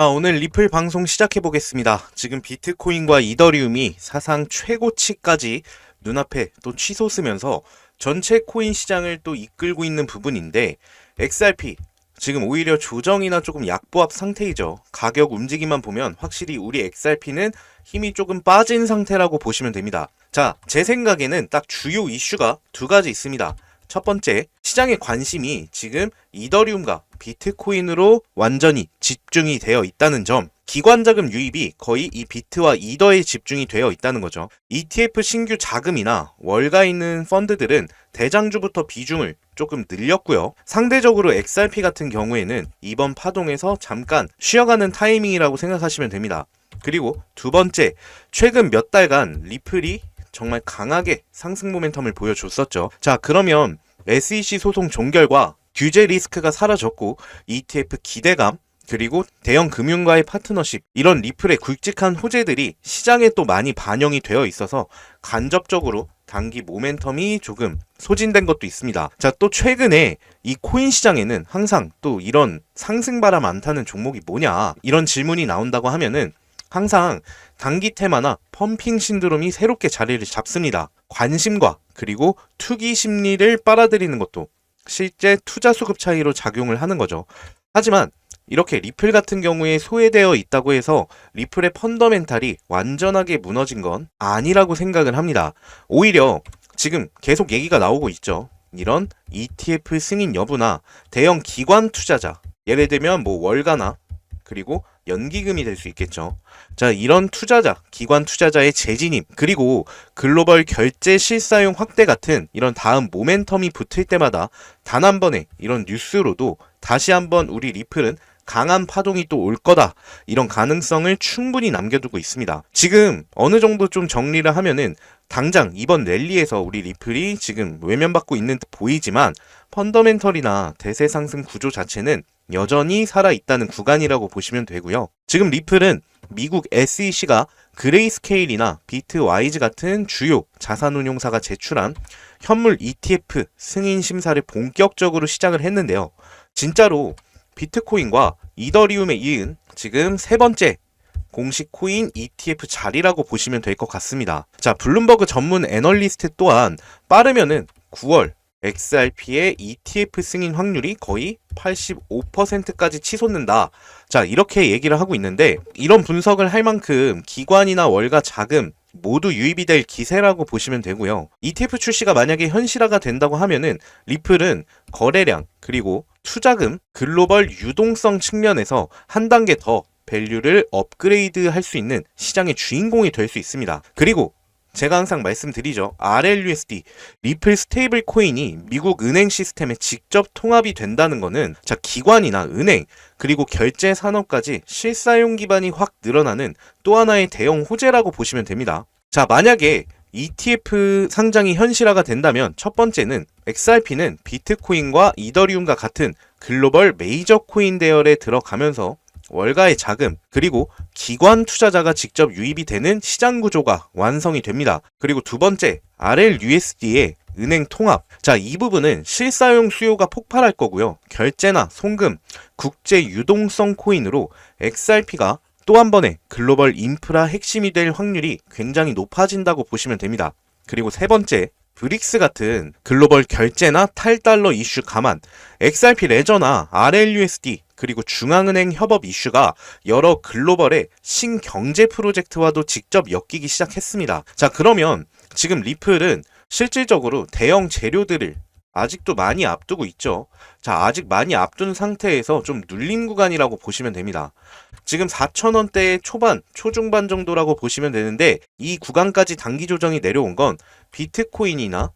아, 오늘 리플 방송 시작해 보겠습니다. 지금 비트코인과 이더리움이 사상 최고치까지 눈앞에 또 치솟으면서 전체 코인 시장을 또 이끌고 있는 부분인데 XRP 지금 오히려 조정이나 조금 약보합 상태이죠. 가격 움직임만 보면 확실히 우리 XRP는 힘이 조금 빠진 상태라고 보시면 됩니다. 자, 제 생각에는 딱 주요 이슈가 두 가지 있습니다. 첫 번째, 시장의 관심이 지금 이더리움과 비트코인으로 완전히 집중이 되어 있다는 점. 기관 자금 유입이 거의 이 비트와 이더에 집중이 되어 있다는 거죠. ETF 신규 자금이나 월가 있는 펀드들은 대장주부터 비중을 조금 늘렸고요. 상대적으로 XRP 같은 경우에는 이번 파동에서 잠깐 쉬어가는 타이밍이라고 생각하시면 됩니다. 그리고 두 번째, 최근 몇 달간 리플이 정말 강하게 상승 모멘텀을 보여줬었죠. 자, 그러면 SEC 소송 종결과 규제 리스크가 사라졌고 ETF 기대감 그리고 대형 금융과의 파트너십 이런 리플의 굵직한 호재들이 시장에 또 많이 반영이 되어 있어서 간접적으로 단기 모멘텀이 조금 소진된 것도 있습니다. 자, 또 최근에 이 코인 시장에는 항상 또 이런 상승 바람 안 타는 종목이 뭐냐 이런 질문이 나온다고 하면은 항상 단기 테마나 펌핑 신드롬이 새롭게 자리를 잡습니다. 관심과 그리고 투기 심리를 빨아들이는 것도 실제 투자 수급 차이로 작용을 하는 거죠. 하지만 이렇게 리플 같은 경우에 소외되어 있다고 해서 리플의 펀더멘탈이 완전하게 무너진 건 아니라고 생각을 합니다. 오히려 지금 계속 얘기가 나오고 있죠. 이런 ETF 승인 여부나 대형 기관 투자자, 예를 들면 뭐 월가나 그리고 연기금이 될 수 있겠죠. 자, 이런 투자자, 기관 투자자의 재진입, 그리고 글로벌 결제 실사용 확대 같은 이런 다음 모멘텀이 붙을 때마다 단 한 번의 이런 뉴스로도 다시 한번 우리 리플은 강한 파동이 또 올 거다. 이런 가능성을 충분히 남겨두고 있습니다. 지금 어느 정도 좀 정리를 하면은 당장 이번 랠리에서 우리 리플이 지금 외면받고 있는 듯 보이지만 펀더멘털이나 대세 상승 구조 자체는 여전히 살아있다는 구간이라고 보시면 되고요. 지금 리플은 미국 SEC가 그레이스케일이나 비트와이즈 같은 주요 자산운용사가 제출한 현물 ETF 승인 심사를 본격적으로 시작을 했는데요. 진짜로 비트코인과 이더리움에 이은 지금 세 번째 공식 코인 ETF 자리라고 보시면 될 것 같습니다. 자, 블룸버그 전문 애널리스트 또한 빠르면은 9월 XRP의 ETF 승인 확률이 거의 85%까지 치솟는다. 자, 이렇게 얘기를 하고 있는데 이런 분석을 할 만큼 기관이나 월가 자금 모두 유입이 될 기세라고 보시면 되고요. ETF 출시가 만약에 현실화가 된다고 하면은 리플은 거래량 그리고 투자금 글로벌 유동성 측면에서 한 단계 더 밸류를 업그레이드 할 수 있는 시장의 주인공이 될 수 있습니다. 그리고 제가 항상 말씀드리죠. RLUSD, 리플 스테이블 코인이 미국 은행 시스템에 직접 통합이 된다는 것은 자, 기관이나 은행, 그리고 결제 산업까지 실사용 기반이 확 늘어나는 또 하나의 대형 호재라고 보시면 됩니다. 자, 만약에 ETF 상장이 현실화가 된다면 첫 번째는 XRP는 비트코인과 이더리움과 같은 글로벌 메이저 코인 대열에 들어가면서 월가의 자금, 그리고 기관 투자자가 직접 유입이 되는 시장 구조가 완성이 됩니다. 그리고 두 번째, RLUSD의 은행 통합. 자, 이 부분은 실사용 수요가 폭발할 거고요. 결제나 송금, 국제 유동성 코인으로 XRP가 또 한 번의 글로벌 인프라 핵심이 될 확률이 굉장히 높아진다고 보시면 됩니다. 그리고 세 번째, 브릭스 같은 글로벌 결제나 탈달러 이슈 감안, XRP 레저나 RLUSD, 그리고 중앙은행 협업 이슈가 여러 글로벌의 신경제 프로젝트와도 직접 엮이기 시작했습니다. 자, 그러면 지금 리플은 실질적으로 대형 재료들을 아직도 많이 앞두고 있죠. 자, 아직 많이 앞둔 상태에서 좀 눌림 구간이라고 보시면 됩니다. 지금 4,000원대 초반, 초중반 정도라고 보시면 되는데 이 구간까지 단기 조정이 내려온 건 비트코인이나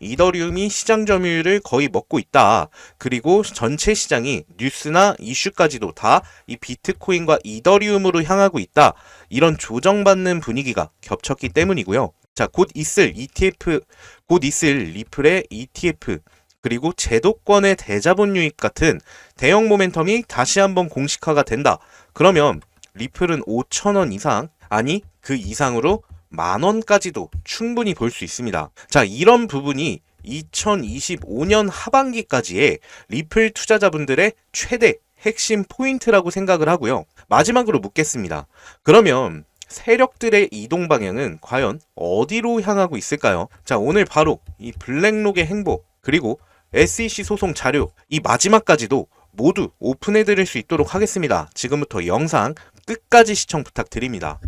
이더리움이 시장 점유율을 거의 먹고 있다. 그리고 전체 시장이 뉴스나 이슈까지도 다 이 비트코인과 이더리움으로 향하고 있다. 이런 조정받는 분위기가 겹쳤기 때문이고요. 자, 곧 있을 ETF, 곧 있을 리플의 ETF, 그리고 제도권의 대자본 유입 같은 대형 모멘텀이 다시 한번 공식화가 된다. 그러면 리플은 5천원 이상, 아니 그 이상으로 만 원까지도 충분히 볼 수 있습니다. 자, 이런 부분이 2025년 하반기까지의 리플 투자자분들의 최대 핵심 포인트라고 생각을 하고요. 마지막으로 묻겠습니다. 그러면 세력들의 이동 방향은 과연 어디로 향하고 있을까요? 자, 오늘 바로 이 블랙록의 행보, 그리고 SEC 소송 자료, 이 마지막까지도 모두 오픈해 드릴 수 있도록 하겠습니다. 지금부터 영상 끝까지 시청 부탁드립니다.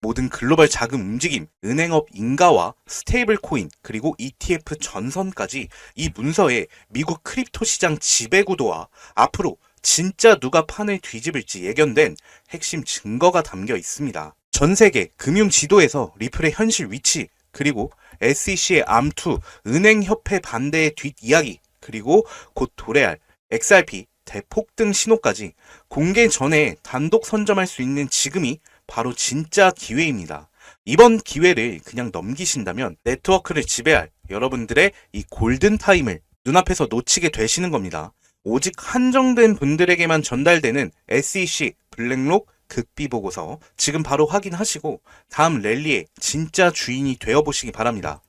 모든 글로벌 자금 움직임, 은행업 인가와 스테이블 코인, 그리고 ETF 전선까지 이 문서에 미국 크립토 시장 지배 구도와 앞으로 진짜 누가 판을 뒤집을지 예견된 핵심 증거가 담겨 있습니다. 전 세계 금융 지도에서 리플의 현실 위치, 그리고 SEC의 암투, 은행협회 반대의 뒷이야기, 그리고 곧 도래할 XRP 대폭 등 신호까지 공개 전에 단독 선점할 수 있는 지금이 바로 진짜 기회입니다. 이번 기회를 그냥 넘기신다면 네트워크를 지배할 여러분들의 이 골든 타임을 눈앞에서 놓치게 되시는 겁니다. 오직 한정된 분들에게만 전달되는 SEC 블랙록 극비 보고서 지금 바로 확인하시고 다음 랠리의 진짜 주인이 되어 보시기 바랍니다.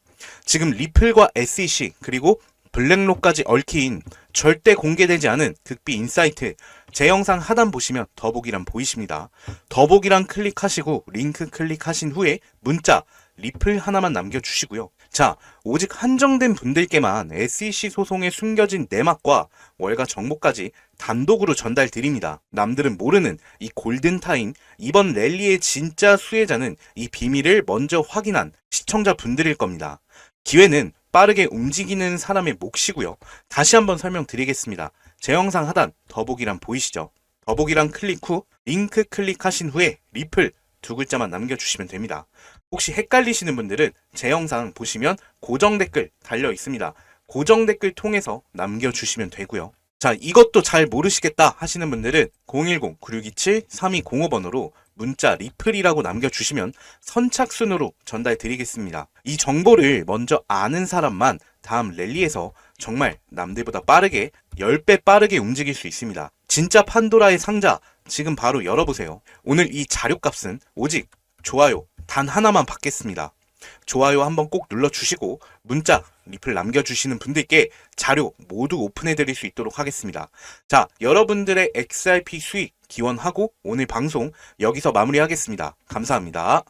지금 리플과 SEC 그리고 블랙록까지 얽힌 절대 공개되지 않은 극비 인사이트 제 영상 하단 보시면 더보기란 보이십니다. 더보기란 클릭하시고 링크 클릭하신 후에 문자 리플 하나만 남겨주시고요. 자, 오직 한정된 분들께만 SEC 소송에 숨겨진 내막과 월가 정보까지 단독으로 전달 드립니다. 남들은 모르는 이 골든타임, 이번 랠리의 진짜 수혜자는 이 비밀을 먼저 확인한 시청자 분들일 겁니다. 기회는 빠르게 움직이는 사람의 몫이고요. 다시 한번 설명드리겠습니다. 제 영상 하단 더보기란 보이시죠? 더보기란 클릭 후 링크 클릭하신 후에 리플 두 글자만 남겨주시면 됩니다. 혹시 헷갈리시는 분들은 제 영상 보시면 고정 댓글 달려 있습니다. 고정 댓글 통해서 남겨주시면 되고요. 자, 이것도 잘 모르시겠다 하시는 분들은 010-9627-3205번으로 문자 리플이라고 남겨주시면 선착순으로 전달 드리겠습니다. 이 정보를 먼저 아는 사람만 다음 랠리에서 정말 남들보다 빠르게 10배 빠르게 움직일 수 있습니다. 진짜 판도라의 상자 지금 바로 열어보세요. 오늘 이 자료값은 오직 좋아요 단 하나만 받겠습니다. 좋아요 한번 꼭 눌러주시고 문자 리플 남겨주시는 분들께 자료 모두 오픈해 드릴 수 있도록 하겠습니다. 자, 여러분들의 XRP 수익 기원하고 오늘 방송 여기서 마무리하겠습니다. 감사합니다.